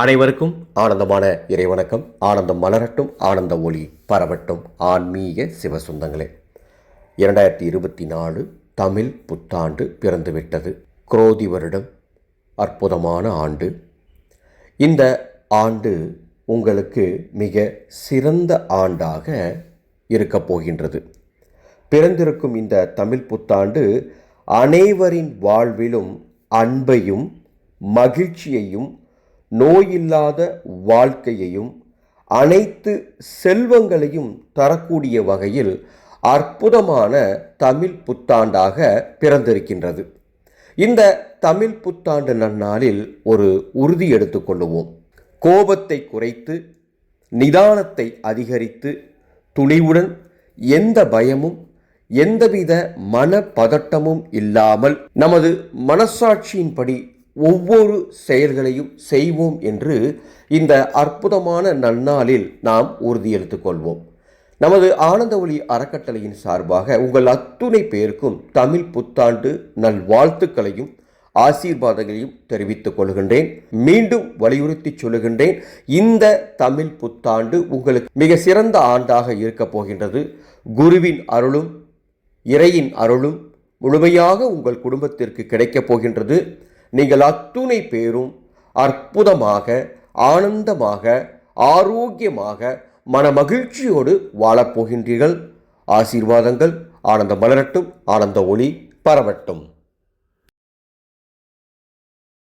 அனைவருக்கும் ஆனந்தமான இறைவணக்கம். ஆனந்தம் மலரட்டும் ஆனந்த ஒளி பரவட்டும். ஆன்மீக சிவசுந்தங்களே இரண்டாயிரத்தி இருபத்தி நாலு தமிழ் புத்தாண்டு பிறந்துவிட்டது. குரோதி வருடம் அற்புதமான ஆண்டு. இந்த ஆண்டு உங்களுக்கு மிக சிறந்த ஆண்டாக இருக்கப் போகின்றது. பிறந்திருக்கும் இந்த தமிழ் புத்தாண்டு அனைவரின் வாழ்விலும் அன்பையும் மகிழ்ச்சியையும் நோயில்லாத வாழ்க்கையையும் அனைத்து செல்வங்களையும் தரக்கூடிய வகையில் அற்புதமான தமிழ் புத்தாண்டாக பிறந்திருக்கின்றது. இந்த தமிழ் புத்தாண்டு நன்னாளில் ஒரு உறுதி எடுத்துக்கொள்ளுவோம் கோபத்தை குறைத்து நிதானத்தை அதிகரித்து துணிவுடன் எந்த பயமும் எந்தவித மனப்பதட்டமும் இல்லாமல் நமது மனசாட்சியின்படி ஒவ்வொரு செயல்களையும் செய்வோம் என்று இந்த அற்புதமான நன்னாளில் நாம் உறுதியெடுத்துக் கொள்வோம். நமது ஆனந்தவழி அறக்கட்டளையின் சார்பாக உங்கள் அத்துணை பேருக்கும் தமிழ் புத்தாண்டு நல்வாழ்த்துக்களையும் ஆசீர்வாதங்களையும் தெரிவித்துக் கொள்கின்றேன். மீண்டும் வலியுறுத்தி சொல்லுகின்றேன் இந்த தமிழ் புத்தாண்டு உங்களுக்கு மிக சிறந்த ஆண்டாக இருக்கப் போகின்றது. குருவின் அருளும் இறையின் அருளும் முழுமையாக உங்கள் குடும்பத்திற்கு கிடைக்கப் போகின்றது. நீங்கள் அத்துணை பேரும் அற்புதமாக ஆனந்தமாக ஆரோக்கியமாக மனமகிழ்ச்சியோடு வாழப்போகின்றீர்கள். ஆசீர்வாதங்கள் ஆனந்த மலரட்டும் ஆனந்த ஒளி பரவட்டும்.